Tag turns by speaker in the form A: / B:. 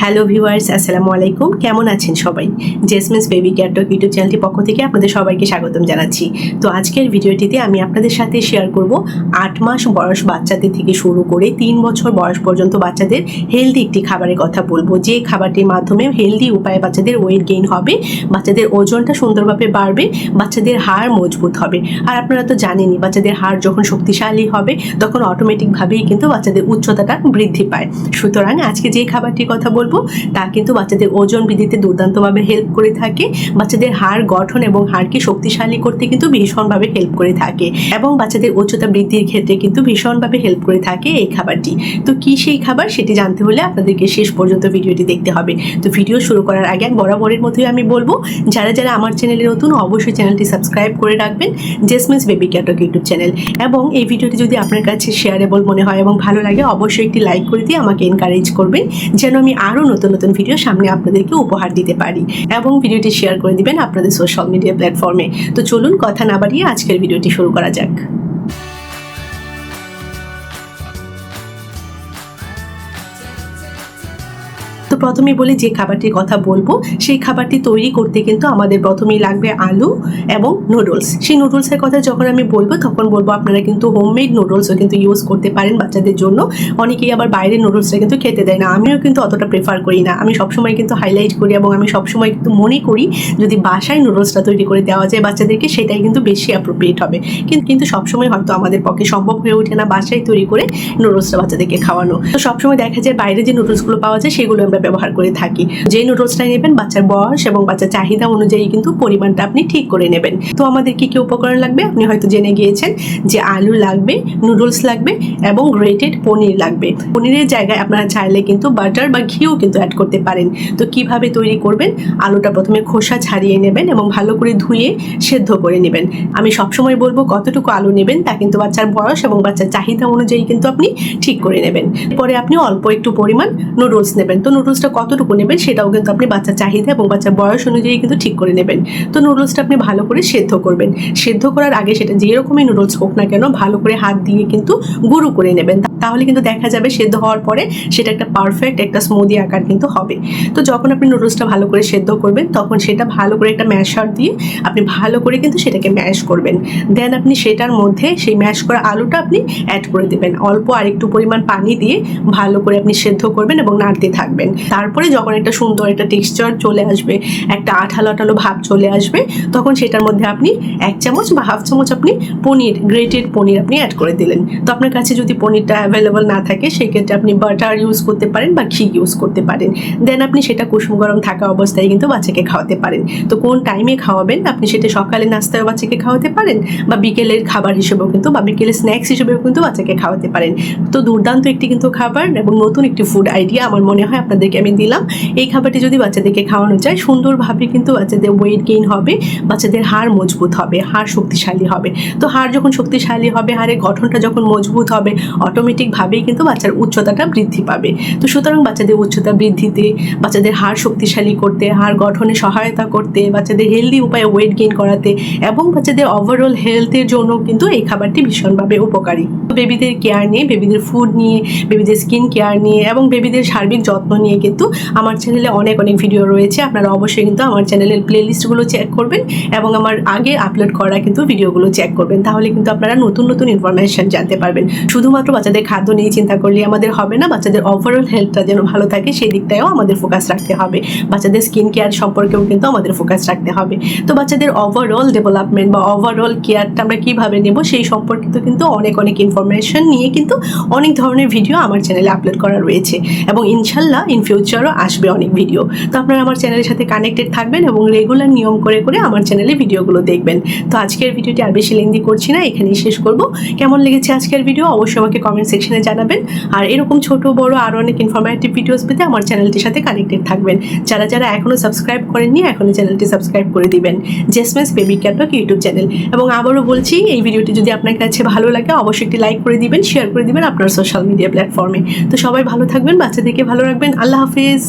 A: Hello viewers আসসালামু আলাইকুম। কেমন আছেন সবাই? জেসমিন্স বেবি কেয়ারটক ইউটিউব চ্যানেলটি পক্ষ থেকে আপনাদের সবাইকে স্বাগতম জানাচ্ছি। তো আজকের ভিডিওটিতে আমি আপনাদের সাথে শেয়ার করব আট মাস বয়স বাচ্চাদের থেকে শুরু করে তিন বছর বয়স পর্যন্ত বাচ্চাদের হেলদি একটি খাবারের কথা বলব। যে খাবারটির মাধ্যমে হেলদি উপায়ে বাচ্চাদের ওয়েট গেইন হবে, বাচ্চাদের ওজনটা সুন্দরভাবে বাড়বে, বাচ্চাদের হাড় মজবুত হবে। আর আপনারা তো জানেনই, বাচ্চাদের হাড় যখন শক্তিশালী হবে, তখন অটোমেটিকভাবেই কিন্তু বাচ্চাদের উচ্চতাটা বৃদ্ধি পায়। সুতরাং আজকে যে খাবারটির কথা বলব তা কিন্তু বাচ্চাদের ওজন বৃদ্ধিতে দুর্দান্তভাবে হেল্প করে থাকে। বাচ্চাদের হাড় গঠন এবং হাড়কে শক্তিশালী করতে কিন্তু ভীষণভাবে হেল্প করে থাকে এবং বাচ্চাদের উচ্চতা বৃদ্ধির ক্ষেত্রে কিন্তু ভীষণভাবে হেল্প করে থাকে এই খাবারটি। তো কি সেই খাবার সেটি জানতে হলে আপনাদেরকে শেষ পর্যন্ত ভিডিওটি দেখতে হবে। তো ভিডিও শুরু করার আগে বরাবরের মতোই আমি বলব, যারা যারা আমার চ্যানেলে নতুন অবশ্যই চ্যানেলটি সাবস্ক্রাইব করে রাখবেন জেসমিন্স বেবি ক্যাটক ইউটিউব চ্যানেল এবং এই ভিডিওটি যদি আপনার কাছে শেয়ারেবল মনে হয় এবং ভালো লাগে, অবশ্যই একটি লাইক করে দিয়ে আমাকে এনকারেজ করবেন, যেন আমি আরও নতুন নতুন ভিডিও সামনে আপনাদেরকে উপহার দিতে পারি এবং ভিডিওটি শেয়ার করে দিবেন আপনাদের সোশ্যাল মিডিয়া প্ল্যাটফর্মে তো চলুন কথা না বাড়িয়ে আজকের ভিডিওটি শুরু করা যাক। তো প্রথমেই বলি যে খাবারটির কথা বলব, সেই খাবারটি তৈরি করতে কিন্তু আমাদের প্রথমেই লাগবে আলু এবং নুডলস সেই নুডলসের কথা যখন আমি বলব, তখন বলব আপনারা কিন্তু হোমমেড নুডলসও কিন্তু ইউজ করতে পারেন বাচ্চাদের জন্য। অনেকেই আবার বাইরের নুডলসটা কিন্তু খেতে দেয় না। আমিও কিন্তু অতটা প্রেফার করি না। আমি সবসময় কিন্তু হাইলাইট করি এবং আমি সবসময় কিন্তু মনে করি যদি বাসায় নুডলসটা তৈরি করে দেওয়া যায় বাচ্চাদেরকে, সেটাই কিন্তু বেশি অ্যাপ্রোপ্রিয়েট হবে। কিন্তু কিন্তু সবসময় হয়তো আমাদের পক্ষে সম্ভব হয়ে ওঠে না বাসায় তৈরি করে নুডলসটা বাচ্চাদেরকে খাওয়ানো। তো সবসময় দেখা যায় বাইরে যে নুডলসগুলো পাওয়া যায়, সেগুলো আমরা ব্যবহার করে থাকি। যে নুডলসটা নেবেন, বাচ্চার বয়স এবং বাচ্চার চাহিদা অনুযায়ী কিন্তু পরিমাণটা আপনি ঠিক করে নেবেন। তো আমাদের কি কি উপকরণ লাগবে? আপনি হয়তো জেনে গিয়েছেন যে আলু লাগবে নুডলস লাগবে এবং গ্রেটেড পনির লাগবে। পনিরের জায়গায় আপনারা চাইলে কিন্তু বাটার বা ঘিও কিন্তু অ্যাড করতে পারেন। তো কীভাবে তৈরি করবেন? আলুটা প্রথমে খোসা ছাড়িয়ে নেবেন এবং ভালো করে ধুয়ে সেদ্ধ করে নেবেন। আমি সবসময় বলব, কতটুকু আলু নেবেন তা কিন্তু বাচ্চার বয়স এবং বাচ্চার চাহিদা অনুযায়ী কিন্তু আপনি ঠিক করে নেবেন। পরে আপনি অল্প একটু পরিমাণ নুডলস নেবেন। তো নুডলসটা কতটুকু নেবেন সেটাও কিন্তু আপনি বাচ্চার চাহিদা এবং বাচ্চার বয়স অনুযায়ী কিন্তু ঠিক করে নেবেন। তো নুডলসটা আপনি ভালো করে সেদ্ধ করবেন। সেদ্ধ করার আগে সেটা যে রকমই নুডলস হোক না কেন ভালো করে হাত দিয়ে কিন্তু গুঁড়ো করে নেবেন। তাহলে কিন্তু দেখা যাবে সেদ্ধ হওয়ার পরে সেটা একটা পারফেক্ট একটা স্মুদি আকার কিন্তু হবে। তো যখন আপনি নুডলসটা ভালো করে সেদ্ধ করবেন, তখন সেটা ভালো করে একটা ম্যাশার দিয়ে আপনি ভালো করে কিন্তু সেটাকে ম্যাশ করবেন। দেন আপনি সেটার মধ্যে সেই ম্যাশ করা আলুটা আপনি অ্যাড করে দেবেন। অল্প আরেকটু পরিমাণ পানি দিয়ে ভালো করে আপনি সেদ্ধ করবেন এবং নাড়তে থাকবেন। তারপরে যখন একটা সুন্দর একটা টেক্সচার চলে আসবে, একটা আঠালো আঠালো ভাব চলে আসবে, তখন সেটার মধ্যে আপনি এক চামচ বা হাফ চামচ আপনি পনির গ্রেটেড পনির আপনি অ্যাড করে দিলেন। তো আপনার কাছে যদি পনিরটা অ্যাভেলেবল না থাকে, সেক্ষেত্রে আপনি বাটার ইউজ করতে পারেন বা ঘি ইউজ করতে পারেন। দেন আপনি সেটা কুসুম গরম থাকা অবস্থায় কিন্তু বাচ্চাকে খাওয়াতে পারেন। তো কোন টাইমে খাওয়াবেন? আপনি সেটা সকালে নাস্তায় বাচ্চাকে খাওয়াতে পারেন বা বিকেলের খাবার হিসেবেও কিন্তু বা বিকেলের স্ন্যাক্স হিসেবেও কিন্তু বাচ্চাকে খাওয়াতে পারেন। তো দুর্দান্ত একটি কিন্তু খাবার এবং নতুন একটি ফুড আইডিয়া আমার মনে হয় আপনাদেরকে আমি দিলাম। এই খাবারটি যদি বাচ্চাদেরকে খাওয়ানো যায়, সুন্দরভাবে কিন্তু বাচ্চাদের ওয়েট গেইন হবে, বাচ্চাদের হাড় মজবুত হবে, হাড় শক্তিশালী হবে। তো হাড় যখন শক্তিশালী হবে, হাড়ের গঠনটা যখন মজবুত হবে অটোমেটিকভাবেই কিন্তু বাচ্চার উচ্চতাটা বৃদ্ধি পাবে। তো সুতরাং বাচ্চাদের উচ্চতা বৃদ্ধিতে, বাচ্চাদের হাড় শক্তিশালী করতে, হাড় গঠনে সহায়তা করতে, বাচ্চাদের হেলদি উপায়ে ওয়েট গেইন করাতে এবং বাচ্চাদের ওভারঅল হেলথের জন্য কিন্তু এই খাবারটি ভীষণভাবে উপকারী। বেবিদের কেয়ার নিয়ে বেবিদের ফুড নিয়ে বেবিদের স্কিন কেয়ার নিয়ে এবং বেবিদের সার্বিক যত্ন নিয়ে কিন্তু আমার চ্যানেলে অনেক অনেক ভিডিও রয়েছে। আপনারা অবশ্যই কিন্তু আমার চ্যানেলের প্লেলিস্টগুলো চেক করবেন এবং আমার আগে আপলোড করা কিন্তু ভিডিওগুলো চেক করবেন। তাহলে কিন্তু আপনারা নতুন নতুন ইনফরমেশন জানতে পারবেন। শুধুমাত্র বাচ্চাদের খাদ্য নিয়ে চিন্তা করলে আমাদের হবে না, বাচ্চাদের ওভারঅল হেলথটা যেন ভালো থাকে, সেই দিকটাও আমাদের ফোকাস রাখতে হবে। বাচ্চাদের স্কিন কেয়ার সম্পর্কেও কিন্তু আমাদের ফোকাস রাখতে হবে। তো বাচ্চাদের ওভারঅল ডেভেলপমেন্ট বা ওভারঅল কেয়ারটা আমরা কীভাবে নেব, সেই সম্পর্কিত কিন্তু অনেক অনেক ইনফরমেশন নিয়ে কিন্তু অনেক ধরনের ভিডিও আমার চ্যানেলে আপলোড করা রয়েছে। এবং ইনশাল্লাহ ইন ফিউচারও আসবে অনেক ভিডিও তো আপনারা আমার চ্যানেলের সাথে কানেক্টেড থাকবেন এবং রেগুলার নিয়ম করে করে আমার চ্যানেলে ভিডিওগুলো দেখবেন। তো আজকের ভিডিওটি আর বেশি লেন্দি করছি না, এখানেই শেষ করব। কেমন লেগেছে আজকের ভিডিও অবশ্যই আমাকে কমেন্ট সেকশনে জানাবেন। আর এরকম ছোট, বড় আরও অনেক ইনফরমেটিভ ভিডিওস পেতে আমার চ্যানেলটির সাথে কানেক্টেড থাকবেন। যারা যারা এখনও সাবস্ক্রাইব করেননি, এখনই চ্যানেলটি সাবস্ক্রাইব করে দিবেন। জেসমেন্স বেবি ক্যাটক ইউটিউব চ্যানেল এবং আবারও বলছি, এই ভিডিওটি যদি আপনার কাছে ভালো লাগে, অবশ্যই একটি লাইক করে দিবেন শেয়ার করে দিবেন আপনার সোশ্যাল মিডিয়া প্ল্যাটফর্মে তো সবাই ভালো থাকবেন, বাচ্চাদেরকে ভালো রাখবেন। আল্লাহ হাফিজ